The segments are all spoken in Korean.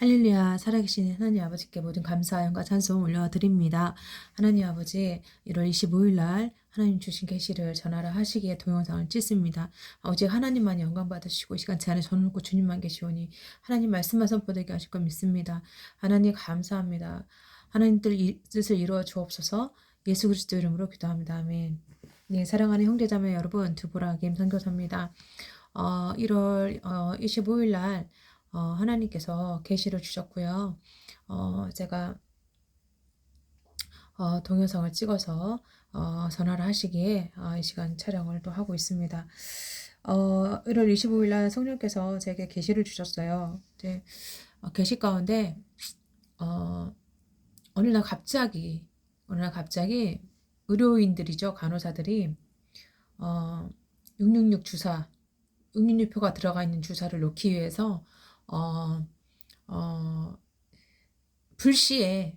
할렐루야 살아계신 하나님 아버지께 모든 감사 영과 찬송 올려드립니다. 하나님 아버지 1월 25일 날 하나님 주신 계시를 전하라 하시기에 동영상을 찍습니다. 오직 하나님만 영광 받으시고 이 시간 제 안에 전놓고 주님만 계시오니 하나님 말씀만 선포되게 하실 걸 믿습니다. 하나님 감사합니다. 하나님 뜻- 뜻을 이루어 주옵소서 예수 그리스도 이름으로 기도합니다. 아멘. 네, 사랑하는 형제자매 여러분 두보라 김 선교사입니다. 어, 1월 어, 25일 날 어, 하나님께서 계시를 주셨고요. 어, 제가 어, 동영상을 찍어서 어, 전화를 하시기에 어, 이 시간 촬영을 또 하고 있습니다. 어, 1월 25일 날 성령께서 제게 계시를 주셨어요. 이제 어, 계시 가운데 어, 어느 날 갑자기 어느 날 갑자기 의료인들이죠 간호사들이 어, 666 주사 666표가 들어가 있는 주사를 놓기 위해서 어, 어, 불시에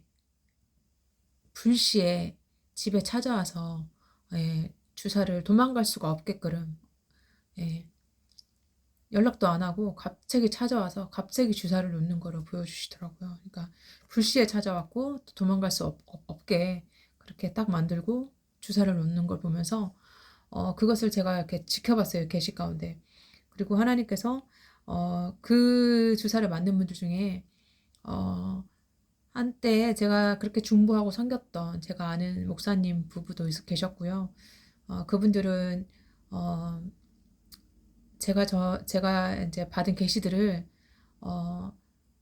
불시에 집에 찾아와서 예, 주사를 도망갈 수가 없게끔 예, 연락도 안 하고 갑자기 찾아와서 갑자기 주사를 놓는 거를 보여주시더라고요. 그러니까 불시에 찾아왔고 또 도망갈 수 없, 없- 없게 그렇게 딱 만들고 주사를 놓는 걸 보면서 어, 그것을 제가 이렇게 지켜봤어요. 계시 가운데. 그리고 하나님께서 어, 그 주사를 맞는 분들 중에 어, 한때 제가 그렇게 중보하고 섬겼던 제가 아는 목사님 부부도 있- 계셨고요. 어, 그분들은 어, 제가 저 제가 이제 받은 계시들을 어,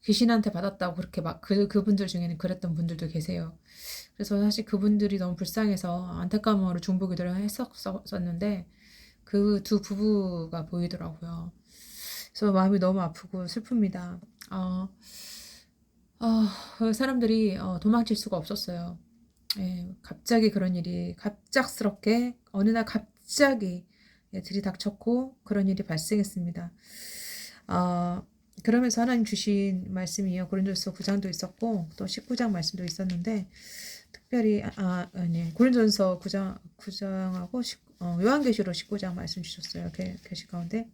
귀신한테 받았다고 그렇게 막 그 그분들 중에는 그랬던 분들도 계세요. 그래서 사실 그분들이 너무 불쌍해서 안타까운 마음으로 중보기도를 했었었는데 그 두 부부가 보이더라고요. 그래서 마음이 너무 아프고 슬픕니다. 어, 어, 그 사람들이 어, 도망칠 수가 없었어요. 예, 갑자기 그런 일이 갑작스럽게 어느 날 갑자기 예, 들이닥쳤고 그런 일이 발생했습니다. 어, 그러면서 하나님 주신 말씀이요. 고린도서 9장도 있었고 또 19장 말씀도 있었는데 특별히 아, 아 아니 고린도서 9장 9장하고 10, 어, 요한계시록 19장 말씀 주셨어요. 계, 계시 가운데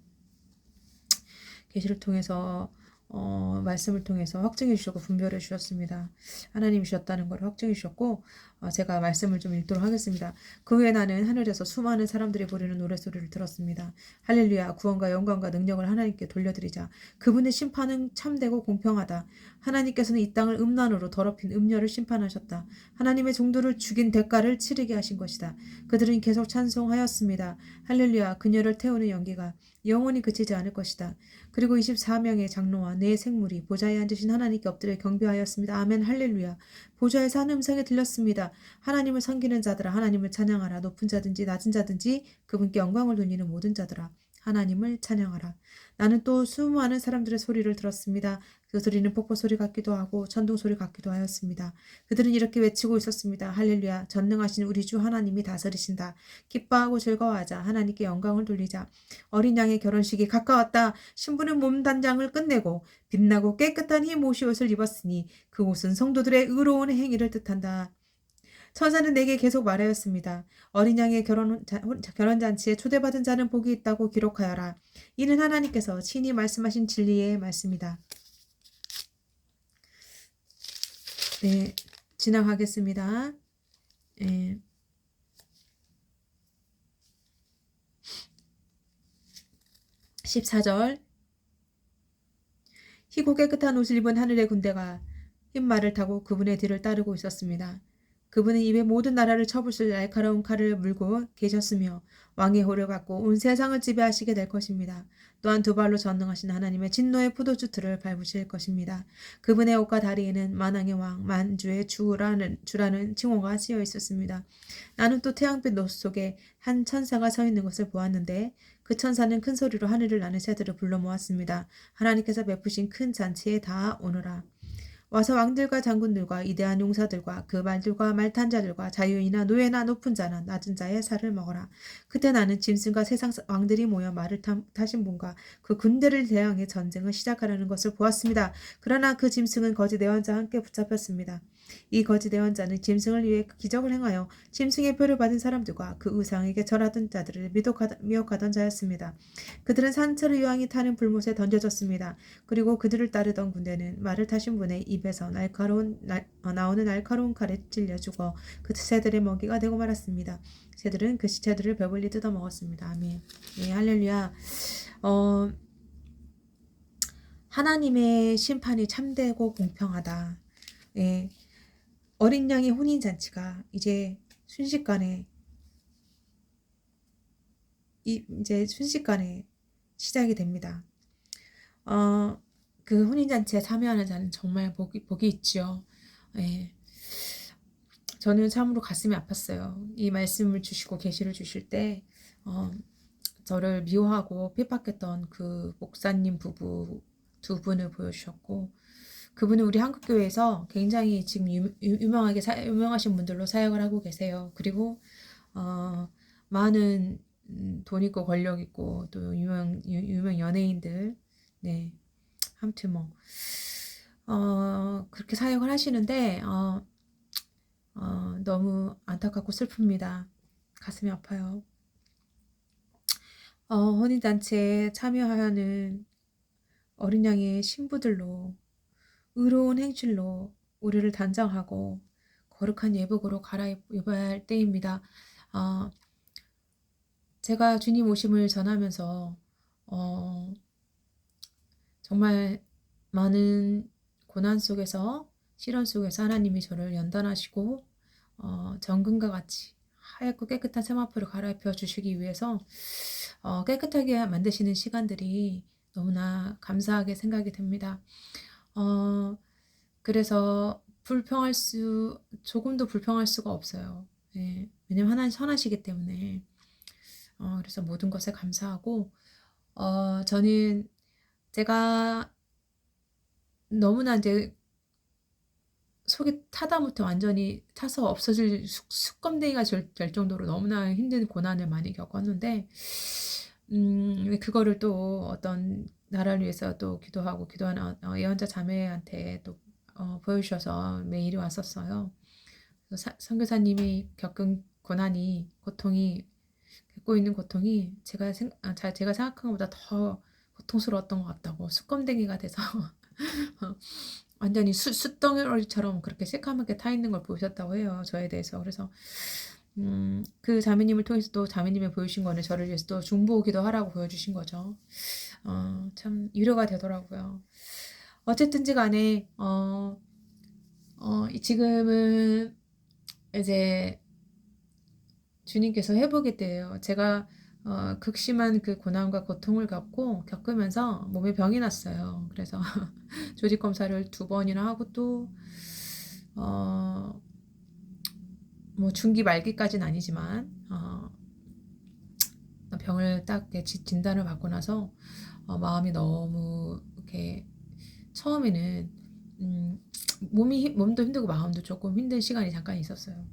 계시를 통해서 어, 말씀을 통해서 확증해 주셨고 분별해 주셨습니다. 하나님이 주셨다는 걸 확증해 주셨고 어, 제가 말씀을 좀 읽도록 하겠습니다. 그 후에 나는 하늘에서 수많은 사람들이 부르는 노래 소리를 들었습니다. 할렐루야 구원과 영광과 능력을 하나님께 돌려드리자. 그분의 심판은 참되고 공평하다. 하나님께서는 이 땅을 음란으로 더럽힌 음녀를 심판하셨다. 하나님의 종도를 죽인 대가를 치르게 하신 것이다. 그들은 계속 찬송하였습니다. 할렐루야 그녀를 태우는 연기가 영원히 그치지 않을 것이다. 그리고 24명의 장로와 네 생물이 보좌에 앉으신 하나님께 엎드려 경배하였습니다. 아멘 할렐루야. 보좌에서 한 음성이 들렸습니다. 하나님을 섬기는 자들아 하나님을 찬양하라. 높은 자든지 낮은 자든지 그분께 영광을 돌리는 모든 자들아 하나님을 찬양하라. 나는 또 수많은 사람들의 소리를 들었습니다. 그 소리는 폭포 소리 같기도 하고 천둥 소리 같기도 하였습니다. 그들은 이렇게 외치고 있었습니다. 할렐루야. 전능하신 우리 주 하나님이 다스리신다. 기뻐하고 즐거워하자. 하나님께 영광을 돌리자. 어린 양의 결혼식이 가까웠다. 신부는 몸 단장을 끝내고 빛나고 깨끗한 흰 모시옷을 입었으니 그 옷은 성도들의 의로운 행위를 뜻한다. 천사는 내게 계속 말하였습니다. 어린 양의 결혼, 자, 결혼 잔치에 초대받은 자는 복이 있다고 기록하여라. 이는 하나님께서 친히 말씀하신 진리의 말씀이다. 네, 진행하겠습니다. 예. (14절) 희고 깨끗한 옷을 입은 하늘의 군대가 흰 말을 타고 그분의 뒤를 따르고 있었습니다. 그분은 입에 모든 나라를 쳐부술 날카로운 칼을 물고 계셨으며 왕의 호를 갖고 온 세상을 지배하시게 될 것입니다. 또한 두 발로 전능하신 하나님의 진노의 포도주 틀을 밟으실 것입니다. 그분의 옷과 다리에는 만왕의 왕, 만주의 주라는, 주라는 칭호가 쓰여 있었습니다. 나는 또 태양빛 노 속에 한 천사가 서 있는 것을 보았는데 그 천사는 큰 소리로 하늘을 나는 새들을 불러 모았습니다. 하나님께서 베푸신 큰 잔치에 다 오너라. 와서 왕들과 장군들과 이대한 용사들과 그 말들과 말탄 자들과 자유인이나 노예나 높은 자나 낮은 자의 살을 먹어라. 그때 나는 짐승과 세상 왕들이 모여 말을 타, 타신 분과 그 군대를 대항해 전쟁을 시작하려는 것을 보았습니다. 그러나 그 짐승은 거짓 내원자와 함께 붙잡혔습니다. 이 거짓 예언자는 짐승을 위해 기적을 행하여 짐승의 표를 받은 사람들과 그 우상에게 절하던 자들을 미혹하던, 미혹하던 자였습니다. 그들은 산채를 유황이 타는 불못에 던져졌습니다. 그리고 그들을 따르던 군대는 말을 타신 분의 입에서 날카로운 날- 어, 나오는 날카로운 칼에 찔려 죽어 그 새들의 먹이가 되고 말았습니다. 새들은 그 시체들을 배불리 뜯어 먹었습니다. 아멘. 예, 할렐루야. 어, 하나님의 심판이 참되고 공평하다. 예, 어린 양의 혼인 잔치가 이제 순식간에 이 이제 순식간에 시작이 됩니다. 어, 그 혼인 잔치에 참여하는 자는 정말 복이 복이 있지요. 예. 저는 참으로 가슴이 아팠어요. 이 말씀을 주시고 계시를 주실 때 어, 저를 미워하고 핍박했던 그 목사님 부부 두 분을 보여주셨고 그분은 우리 한국 교회에서 굉장히 지금 유, 유명하게 사, 유명하신 분들로 사역을 하고 계세요. 그리고 어, 많은 음, 돈 있고 권력 있고 또 유명 유, 유명 연예인들 네 아무튼 뭐 어, 그렇게 사역을 하시는데 어, 어, 너무 안타깝고 슬픕니다. 가슴이 아파요. 어, 혼인잔치에 참여하는 어린 양의 신부들로 의로운 행실로 우리를 단장하고 거룩한 예복으로 갈아입어야 할 때입니다. 어, 제가 주님 오심을 전하면서 어, 정말 많은 고난 속에서 시련 속에서 하나님이 저를 연단하시고 어, 정금과 같이 하얗고 깨끗한 세마포를 갈아입혀 주시기 위해서 어, 깨끗하게 만드시는 시간들이 너무나 감사하게 생각이 됩니다. 어, 그래서 불평할 수, 조금도 불평할 수가 없어요. 예, 왜냐면 하나님 선하시기 때문에. 어, 그래서 모든 것에 감사하고, 어, 저는 제가 너무나 이제 속이 타다 못해 완전히 타서 없어질 숙- 습검댕이가 될, 될 정도로 너무나 힘든 고난을 많이 겪었는데, 음, 그거를 또 어떤 나라를 위해서 또 기도하고 기도하는 어, 예언자 자매한테 또 어, 보여주셔서 메일이 왔었어요. 선교사님이 겪은 고난이 고통이 겪고 있는 고통이 제가 생 아, 자- 제가 생각한 것보다 더 고통스러웠던 것 같다고 숯검댕이가 돼서 어, 완전히 수, 숯덩어리처럼 그렇게 새까맣게 타 있는 걸 보셨다고 해요. 저에 대해서. 그래서 음, 그 자매님을 통해서 또 자매님이 보여주신 거는 저를 위해서 또 중보기도 하라고 보여주신 거죠. 어, 참 위로가 되더라고요. 어쨌든지 간에 어, 어, 이- 지금은 이제 주님께서 회복이 돼요. 제가 어, 극심한 그 고난과 고통을 겪고 겪으면서 몸에 병이 났어요. 그래서 조직 검사를 두 번이나 하고 또 어, 뭐 중기 말기까지는 아니지만 어, 병을 딱 진단을 받고 나서 어, 마음이 너무 이렇게 처음에는 음, 몸이 힘- 몸도 힘들고 마음도 조금 힘든 시간이 잠깐 있었어요.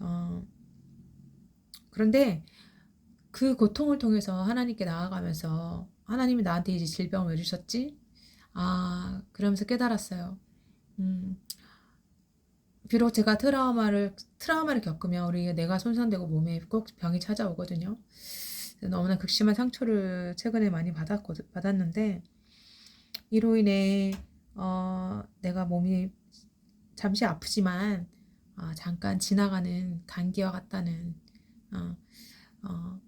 어, 그런데 그 고통을 통해서 하나님께 나아가면서 하나님이 나한테 이제 질병을 왜 주셨지? 아, 그러면서 깨달았어요. 음, 비록 제가 트라우마를 트라우마를 겪으면 우리 내가 손상되고 몸에 꼭 병이 찾아오거든요. 너무나 극심한 상처를 최근에 많이 받았거 받았는데 이로 인해 어, 내가 몸이 잠시 아프지만 어, 잠깐 지나가는 감기와 같다는 어, 어,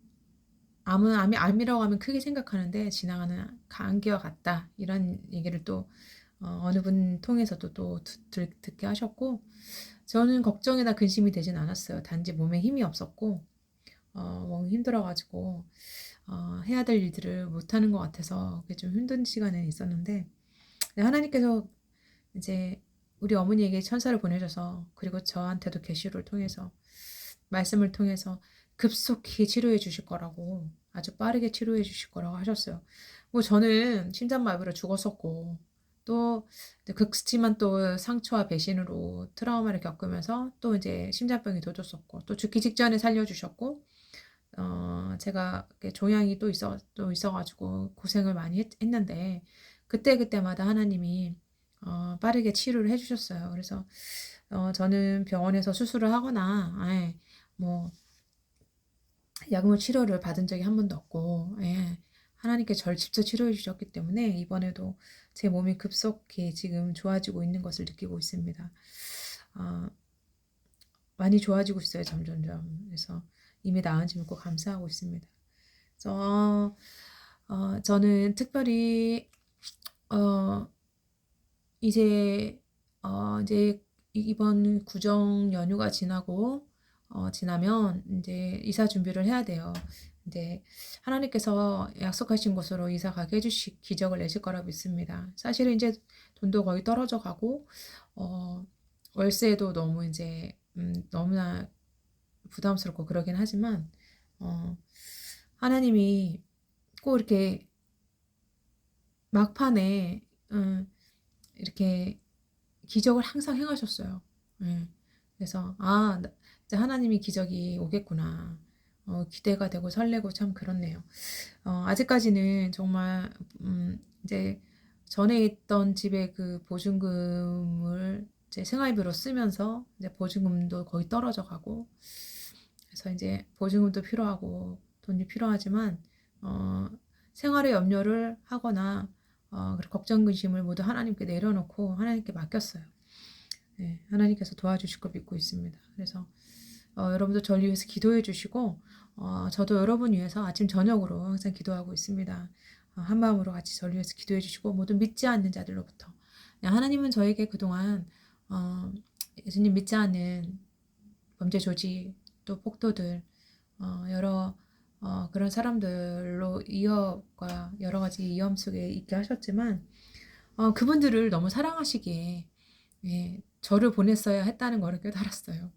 암은 암이 암이라고 하면 크게 생각하는데 지나가는 감기와 같다 이런 얘기를 또 어, 느분 통해서도 또 듣- 듣- 듣게 하셨고 저는 걱정이나 근심이 되진 않았어요. 단지 몸에 힘이 없었고 어, 너무 힘들어가지고 어, 해야 될 일들을 못하는 것 같아서 그게 좀 힘든 시간에 있었는데 네, 하나님께서 이제 우리 어머니에게 천사를 보내셔서 그리고 저한테도 계시를 통해서 말씀을 통해서 급속히 치료해 주실 거라고 아주 빠르게 치료해 주실 거라고 하셨어요. 뭐 저는 심장마비로 죽었었고 또 극심한 또 상처와 배신으로 트라우마를 겪으면서 또 이제 심장병이 도졌었고 또 죽기 직전에 살려주셨고 어 제가 종양이 또 있어 또 있어가지고 고생을 많이 했, 했는데 그때 그때마다 하나님이 어, 빠르게 치료를 해주셨어요. 그래서 어, 저는 병원에서 수술을 하거나 예, 뭐 약물 치료를 받은 적이 한 번도 없고 예, 하나님께 절 직접 치료해 주셨기 때문에 이번에도 제 몸이 급속히 지금 좋아지고 있는 것을 느끼고 있습니다. 아, 많이 좋아지고 있어요 점점점. 그래서 이미 나은 지 믿고 감사하고 있습니다. 그래서 어, 저는 특별히 어, 이제 어, 이제 이- 이번 구정 연휴가 지나고 어, 지나면 이제 이사 준비를 해야 돼요. 이제 하나님께서 약속하신 곳으로 이사 가게 해주시 기적을 내실 거라 믿습니다. 사실은 이제 돈도 거의 떨어져 가고 어, 월세도 너무 이제 음, 너무나 부담스럽고 그러긴 하지만 어, 하나님이 꼭 이렇게 막판에 음, 이렇게 기적을 항상 행하셨어요. 예. 그래서 아 나- 이제 하나님이 기적이 오겠구나. 어, 기대가 되고 설레고 참 그렇네요. 어, 아직까지는 정말 음, 이제 전에 있던 집에 그 보증금을 이제 생활비로 쓰면서 이제 보증금도 거의 떨어져 가고 그래서 이제 보증금도 필요하고 돈이 필요하지만 어, 생활의 염려를 하거나 어, 걱정 근심을 모두 하나님께 내려놓고 하나님께 맡겼어요. 네, 하나님께서 도와주실 거 믿고 있습니다. 그래서 어, 여러분도 저를 위해서 기도해 주시고 어, 저도 여러분 위해서 아침 저녁으로 항상 기도하고 있습니다. 어, 한 마음으로 같이 저를 위해서 기도해 주시고 모든 믿지 않는 자들로부터 네, 하나님은 저에게 그동안 어, 예수님 믿지 않는 범죄 조직 또 폭도들 어, 여러 어, 그런 사람들로 이어가 여러 가지 위험 속에 있게 하셨지만 어, 그분들을 너무 사랑하시기에 예, 저를 보냈어야 했다는 것을 깨달았어요.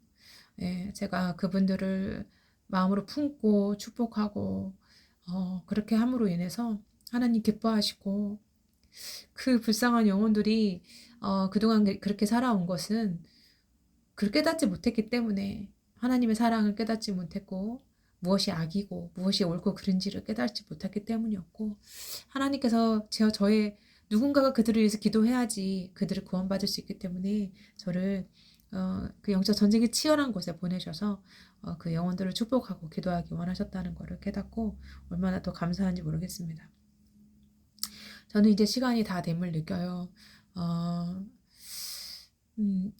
예, 제가 그분들을 마음으로 품고 축복하고 어, 그렇게 함으로 인해서 하나님 기뻐하시고 그 불쌍한 영혼들이 어, 그동안 그- 그렇게 살아온 것은 그를 깨닫지 못했기 때문에 하나님의 사랑을 깨닫지 못했고 무엇이 악이고 무엇이 옳고 그른지를 깨닫지 못했기 때문이었고 하나님께서 제 저의 누군가가 그들을 위해서 기도해야지 그들을 구원받을 수 있기 때문에 저를 어, 그 영적 전쟁이 치열한 곳에 보내셔서 어, 그 영혼들을 축복하고 기도하기 원하셨다는 것을 깨닫고 얼마나 더 감사한지 모르겠습니다. 저는 이제 시간이 다 됨을 느껴요. 어, 음,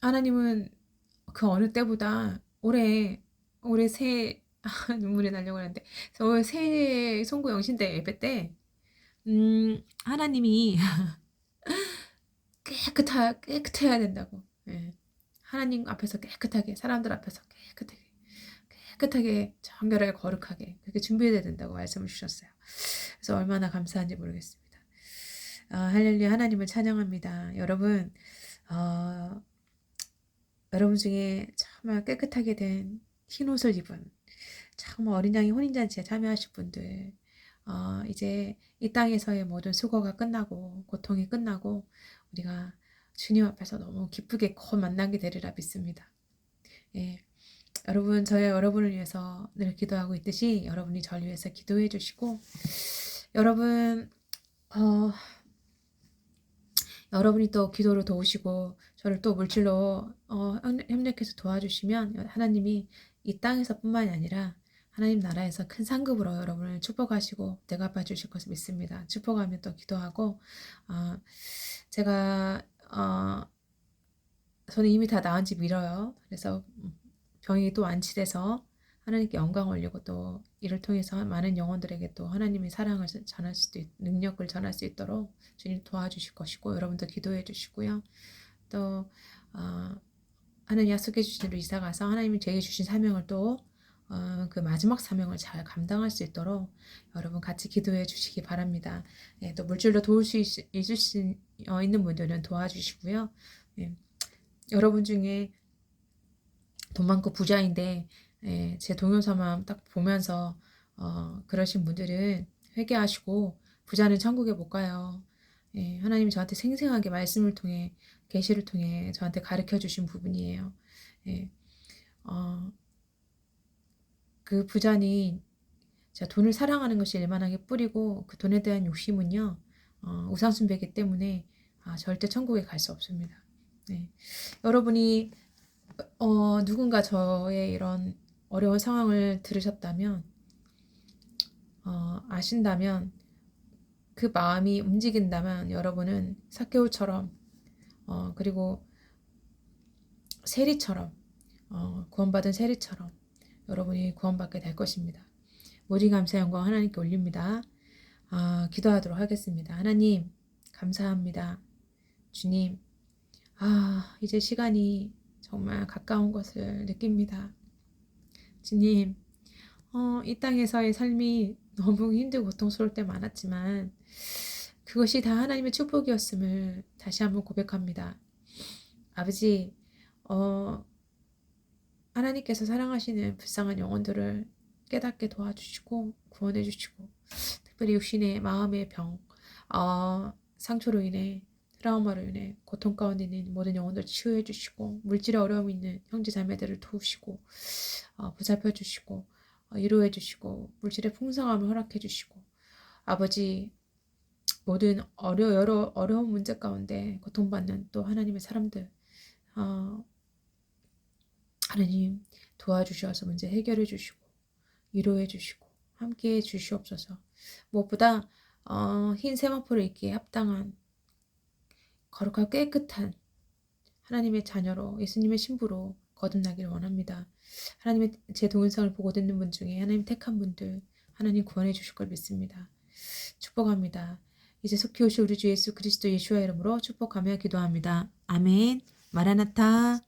하나님은 그 어느 때보다 올해 올해 새 아, 눈물이 나려고 하는데 저 새해 송구 영신대 예배 때 음, 하나님이 깨끗하 깨끗해야 된다고 예. 하나님 앞에서 깨끗하게 사람들 앞에서 깨끗하게 깨끗하게 정결하게 거룩하게 그렇게 준비해야 된다고 말씀을 주셨어요. 그래서 얼마나 감사한지 모르겠습니다. 아, 할렐루야 하나님을 찬양합니다. 여러분 어, 여러분 중에 정말 깨끗하게 된 흰 옷을 입은 정말 어린 양이 혼인잔치에 참여하실 분들 어, 이제 이 땅에서의 모든 수고가 끝나고 고통이 끝나고 우리가 주님 앞에서 너무 기쁘게 곧 만나게 되리라 믿습니다. 예. 여러분 저희 여러분을 위해서 늘 기도하고 있듯이 여러분이 저를 위해서 기도해 주시고 여러분 어, 여러분이 또 기도로 도우시고 저를 또 물질로 어, 협력해서 도와주시면 하나님이 이 땅에서뿐만이 아니라 하나님 나라에서 큰 상급으로 여러분을 축복하시고 대갚아 주실 것을 믿습니다. 축복하면 또 기도하고 어, 제가 어, 저는 이미 다 나은 지 밀어요. 그래서 병이 또 완치돼서 하나님께 영광 올리고 또 이를 통해서 많은 영혼들에게 또 하나님의 사랑을 전할 수도 있, 능력을 전할 수 있도록 주님 도와주실 것이고 여러분도 기도해 주시고요. 또 어, 하나님 약속해 주신 대로 이사 가서 하나님이 제게 주신 사명을 또 어, 그 마지막 사명을 잘 감당할 수 있도록 여러분 같이 기도해 주시기 바랍니다. 예, 또 물질로 도울 수 있, 있을 수 어, 있는 분들은 도와주시고요. 예, 여러분 중에 돈 많고 부자인데 예, 제 동영상만 딱 보면서 어, 그러신 분들은 회개하시고 부자는 천국에 못 가요. 예, 하나님이 저한테 생생하게 말씀을 통해 계시를 통해 저한테 가르쳐 주신 부분이에요. 예, 어, 그 부자는 제가 돈을 사랑하는 것이 일만하게 뿌리고 그 돈에 대한 욕심은요 어, 우상숭배이기 때문에 아, 절대 천국에 갈 수 없습니다. 네. 여러분이 어, 누군가 저의 이런 어려운 상황을 들으셨다면 어, 아신다면 그 마음이 움직인다면 여러분은 사케오처럼 어, 그리고 세리처럼 어, 구원받은 세리처럼 여러분이 구원받게 될 것입니다. 모든 감사 영광 하나님께 올립니다. 아, 기도하도록 하겠습니다. 하나님 감사합니다. 주님 아 이제 시간이 정말 가까운 것을 느낍니다. 주님 어, 이 땅에서의 삶이 너무 힘들고 고통스러울 때 많았지만 그것이 다 하나님의 축복이었음을 다시 한번 고백합니다. 아버지, 어, 하나님께서 사랑하시는 불쌍한 영혼들을 깨닫게 도와주시고 구원해 주시고 특별히 육신의 마음의 병, 어, 상처로 인해 트라우마로 인해 고통 가운데 있는 모든 영혼들 치유해 주시고 물질의 어려움이 있는 형제 자매들을 도우시고 어, 보살펴 주시고 어, 위로해 주시고 물질의 풍성함을 허락해 주시고 아버지 모든 어려 여러 어려운 문제 가운데 고통받는 또 하나님의 사람들 어, 하나님 도와주셔서 문제 해결해 주시고 위로해 주시고 함께 해 주시옵소서. 무엇보다 어, 흰 세마포를 입기에 합당한 거룩하고 깨끗한 하나님의 자녀로 예수님의 신부로 거듭나기를 원합니다. 하나님의 제 동영상을 보고 듣는 분 중에 하나님 택한 분들 하나님 구원해 주실 걸 믿습니다. 축복합니다. 이제 속히 오실 우리 주 예수 그리스도 예수의 이름으로 축복하며 기도합니다. 아멘. 마라나타.